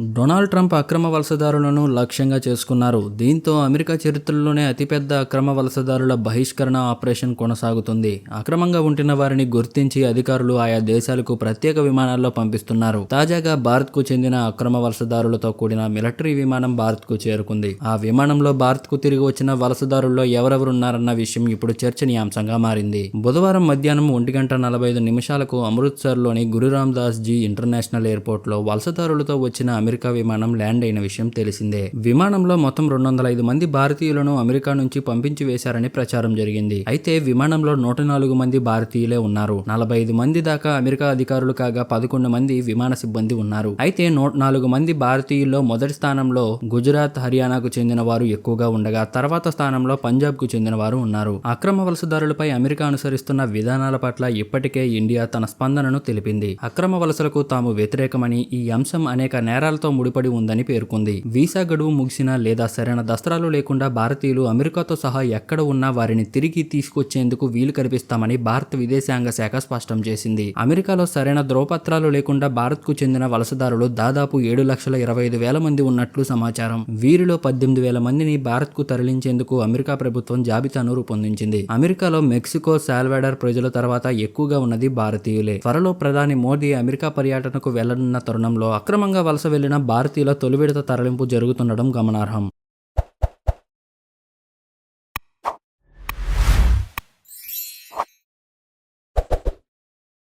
Donald Trump అక్రమ వలసదారులను లక్ష్యంగా చేసుకున్నారు. దీంతో అమెరికా చరిత్రలోనే అతిపెద్ద అక్రమ వలసదారుల బహిష్కరణ ఆపరేషన్ కొనసాగుతుంది. అక్రమంగా ఉంటున్న వారిని గుర్తించి అధికారులు ఆయా దేశాలకు ప్రత్యేక విమానాల్లో పంపిస్తున్నారు. తాజాగా భారత్కు చెందిన అక్రమ వలసదారులతో కూడిన మిలిటరీ విమానం భారత్కు చేరుకుంది. ఆ విమానంలో భారత్కు తిరిగి వచ్చిన వలసదారుల్లో ఎవరెవరున్నారన్న విషయం ఇప్పుడు చర్చనీయాంశంగా మారింది. బుధవారం మధ్యాహ్నం ఒంటి గంట నలభై ఐదు నిమిషాలకు అమృత్సర్లోని గురురామ్ దాస్ జీ ఇంటర్నేషనల్ ఎయిర్పోర్ట్లో వలసదారులతో వచ్చిన అమెరికా విమానం ల్యాండ్ అయిన విషయం తెలిసిందే. విమానంలో మొత్తం రెండు వందల ఐదు మంది భారతీయులను అమెరికా నుంచి పంపించి వేశారని ప్రచారం జరిగింది. అయితే విమానంలో నూట నాలుగు మంది భారతీయులే ఉన్నారు. నలభై ఐదు మంది దాకా అమెరికా అధికారులు కాగా పదకొండు మంది విమాన సిబ్బంది ఉన్నారు. అయితే నూట నాలుగు మంది భారతీయుల్లో మొదటి స్థానంలో గుజరాత్ హర్యానాకు చెందిన వారు ఎక్కువగా ఉండగా తర్వాత స్థానంలో పంజాబ్కు చెందిన వారు ఉన్నారు. అక్రమ వలసదారులపై అమెరికా అనుసరిస్తున్న విధానాల పట్ల ఇప్పటికే ఇండియా తన స్పందనను తెలిపింది. అక్రమ వలసలకు తాము వ్యతిరేకమని ఈ అంశం అనేక నేరాలతో ముడిపడి ఉందని పేర్కొంది. వీసా గడువు ముగిసినా లేదా సరైన దస్త్రాలు లేకుండా భారతీయులు అమెరికాతో సహా ఎక్కడ ఉన్నా వారిని తిరిగి తీసుకొచ్చేందుకు వీలు కల్పిస్తామని భారత విదేశాంగ శాఖ స్పష్టం చేసింది. అమెరికాలో సరైన ధ్రువపత్రాలు లేకుండా భారత్కు చెందిన వలసదారులు దాదాపు ఏడు లక్షల ఇరవై ఐదు వేల మంది ఉన్నట్లు సమాచారం. వీరిలో పద్దెనిమిది వేల మందిని భారత్కు తరలించేందుకు అమెరికా ప్రభుత్వం జాబితాను రూపొందించింది. అమెరికాలో మెక్సికో సాల్వాడర్ ప్రజల తర్వాత ఎక్కువగా ఉన్నది భారతీయులే. త్వరలో ప్రధాని మోదీ అమెరికా పర్యటనకు వెళ్ళనున్న తరుణంలో అక్రమంగా వలస వెళ్ళిన భారతీయుల తొలి విడత తరలింపు జరుగుతుండడం గమనార్హం.